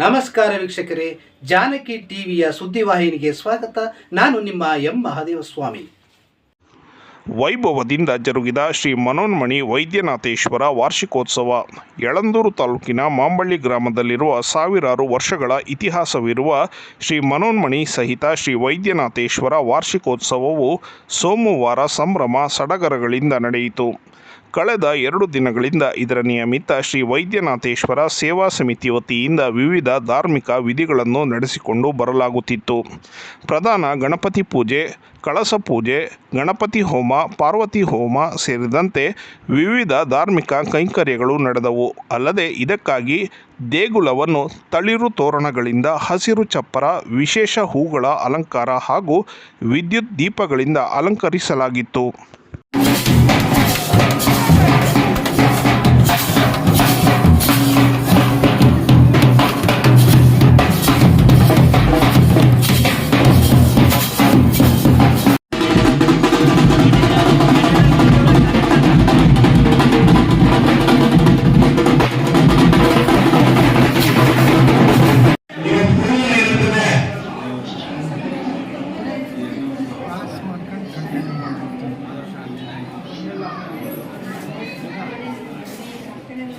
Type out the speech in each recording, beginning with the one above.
ನಮಸ್ಕಾರ ವೀಕ್ಷಕರೇ, ಜಾನಕಿ ಟಿವಿಯ ಸುದ್ದಿವಾಹಿನಿಗೆ ಸ್ವಾಗತ. ನಾನು ನಿಮ್ಮ ಎಂ. ಮಹಾದೇವ ಸ್ವಾಮಿ ವೈಭವದಿಂದ ಜರುಗಿದ ಶ್ರೀ ಮನೋನ್ಮಣಿ ವೈದ್ಯನಾಥೇಶ್ವರ ವಾರ್ಷಿಕೋತ್ಸವ. ಯಳಂದೂರು ತಾಲೂಕಿನ ಮಾಂಬಳ್ಳಿ ಗ್ರಾಮದಲ್ಲಿರುವ ಸಾವಿರಾರು ವರ್ಷಗಳ ಇತಿಹಾಸವಿರುವ ಶ್ರೀ ಮನೋನ್ಮಣಿ ಸಹಿತ ಶ್ರೀ ವೈದ್ಯನಾಥೇಶ್ವರ ವಾರ್ಷಿಕೋತ್ಸವವು ಸೋಮವಾರ ಸಂಭ್ರಮ ಸಡಗರಗಳಿಂದ ನಡೆಯಿತು. ಕಳೆದ ಎರಡು ದಿನಗಳಿಂದ ಇದರ ನಿಯಮಿತ ಶ್ರೀ ವೈದ್ಯನಾಥೇಶ್ವರ ಸೇವಾ ಸಮಿತಿ ವತಿಯಿಂದ ವಿವಿಧ ಧಾರ್ಮಿಕ ವಿಧಿಗಳನ್ನು ನಡೆಸಿಕೊಂಡು ಬರಲಾಗುತ್ತಿತ್ತು. ಪ್ರಧಾನ ಗಣಪತಿ ಪೂಜೆ, ಕಳಸ ಪೂಜೆ, ಗಣಪತಿ ಹೋಮ, ಪಾರ್ವತಿ ಹೋಮ ಸೇರಿದಂತೆ ವಿವಿಧ ಧಾರ್ಮಿಕ ಕೈಂಕರ್ಯಗಳು ನಡೆದವು. ಅಲ್ಲದೆ ಇದಕ್ಕಾಗಿ ದೇಗುಲವನ್ನು ತಳಿರು ತೋರಣಗಳಿಂದ ಹಸಿರು ಚಪ್ಪರ, ವಿಶೇಷ ಹೂಗಳ ಅಲಂಕಾರ ಹಾಗೂ ವಿದ್ಯುತ್ ದೀಪಗಳಿಂದ ಅಲಂಕರಿಸಲಾಗಿತ್ತು.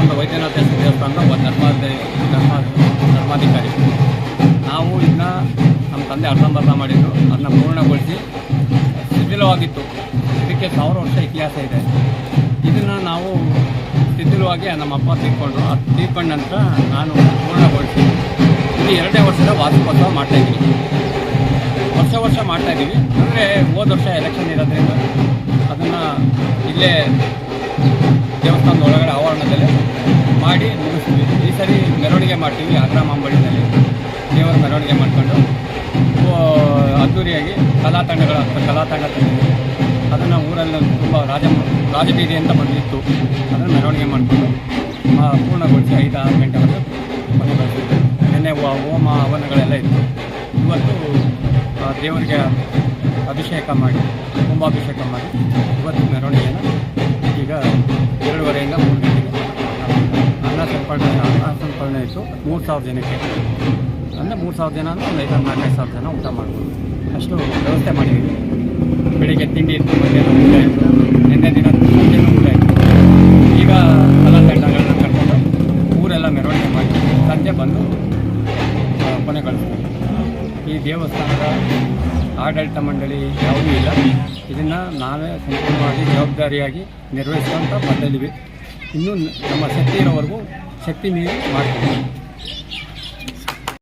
ದೇವಸ್ಥಾನದ ವೈದ್ಯನಾಥೇಶ್ವರ ದೇವಸ್ಥಾನದ ಧರ್ಮಾಧಿ, ಧರ್ಮ, ಧರ್ಮಾಧಿಕಾರಿ. ನಾವು ಇದನ್ನ ನಮ್ಮ ತಂದೆ ಅರ್ಧಂಬರ್ಧ ಮಾಡಿದ್ದು. ಅದನ್ನ ಪೂರ್ಣಗೊಳಿಸಿ ಶಿಥಿಲವಾಗಿತ್ತು. ಇದಕ್ಕೆ ಸಾವಿರ ವರ್ಷ ಇತಿಹಾಸ ಇದೆ. ಇದನ್ನು ನಾವು ಶಿಥಿಲವಾಗಿ ನಮ್ಮ ಅಪ್ಪ ತೀರ್ಕೊಂಡ್ರು ಅದು ತೀರ್ಕೊಂಡ ನಂತರ ನಾನು ಪೂರ್ಣಗೊಳಿಸಿ ಇಲ್ಲಿ ಎರಡನೇ ವರ್ಷದ ವಾರ್ಷಿಕೋತ್ಸವ ಮಾಡ್ತಾಯಿದ್ದೀನಿ ವರ್ಷ ವರ್ಷ ಮಾಡ್ತಾ ಇದ್ದೀವಿ. ಅಂದರೆ ಹೋದ ವರ್ಷ ಎಲೆಕ್ಷನ್ ಇರೋದ್ರಿಂದ ಅದನ್ನು ಇಲ್ಲೇ ದೇವಸ್ಥಾನದ ಒಳಗಡೆ ಆವರಣದಲ್ಲಿ ಮಾಡಿ ಮುಗಿಸ್ತೀವಿ. ಈ ಸರಿ ಮೆರವಣಿಗೆ ಮಾಡ್ತೀವಿ ಆಗ್ರಾ ಮಾಂಬಳಿನಲ್ಲಿ. ದೇವರ ಮೆರವಣಿಗೆ ಮಾಡಿಕೊಂಡು ಅದ್ದೂರಿಯಾಗಿ ಕಲಾ ತಂಡಗಳ ಕಲಾ ತಂಡ ತಂದಿದ್ದೀವಿ. ಅದನ್ನು ಊರಲ್ಲಿ ತುಂಬ ರಾಜ, ರಾಜಬೀದಿ ಅಂತ ಬಂದಿತ್ತು. ಅದನ್ನು ಮೆರವಣಿಗೆ ಮಾಡಿಕೊಂಡು ಪೂರ್ಣಗೊಳಿಸಿ ಐದು, ಆರು ಗಂಟೆವರೆಗೂ ಬರ್ತಿದ್ದೆ ನಿನ್ನೆ ಹೋಮ ಹವನಗಳೆಲ್ಲ ಇತ್ತು. ಇವತ್ತು ದೇವರಿಗೆ ಅಭಿಷೇಕ ಮಾಡಿ, ಕುಂಭಾಭಿಷೇಕ ಮಾಡಿ ಇವತ್ತು ಮೆರವಣಿಗೆಯನ್ನು ಈಗ ಎರಡೂವರೆಯಿಂದ ಮೂರು ಅನ್ನ ಸಂಪಾದನೆ ಅನ್ನ ಸಂಪಾದನೆ ಇತ್ತು ಮೂರು ಸಾವಿರ ಜನಕ್ಕೆ. ಅಂದರೆ ಮೂರು ಸಾವಿರ ಜನ ಅಂದರೆ ಒಂದು ಐದಾರು ನಾಲ್ಕೈದು ಸಾವಿರ ಜನ ಊಟ ಮಾಡ್ಬೋದು. ಅಷ್ಟು ವ್ಯವಸ್ಥೆ ಮಾಡಿದ್ದೀವಿ. ಬೆಳಿಗ್ಗೆ ತಿಂಡಿ ಇತ್ತು, ಮಧ್ಯಾಹ್ನ ಊಟ ಇತ್ತು ನಿನ್ನೆ ದಿನ ಮಧ್ಯಾಹ್ನ ಈಗ ಎಲ್ಲ ತಂಡಗಳನ್ನ ಕರ್ಕೊಂಡು ಊರೆಲ್ಲ ಮೆರವಣಿಗೆ ಮಾಡಿ ಸಂಜೆ ಬಂದು ಕೊನೆ ಕೊನೆಗೊಳಿಸ್ತೀವಿ ಈ ದೇವಸ್ಥಾನದ ಆಡಳಿತ ಮಂಡಳಿ ಯಾವುದೂ ಇಲ್ಲ. ಇದನ್ನು ನಾವೇ ಸಂಪೂರ್ಣವಾಗಿ ಜವಾಬ್ದಾರಿಯಾಗಿ ನಿರ್ವಹಿಸುವಂಥ ಪದ್ಧತಿವಿ ಇನ್ನೂ ನಮ್ಮ ಶಕ್ತಿ ಇರೋವರೆಗೂ ಶಕ್ತಿ ಮೀರಿ ಮಾಡ್ತೀವಿ.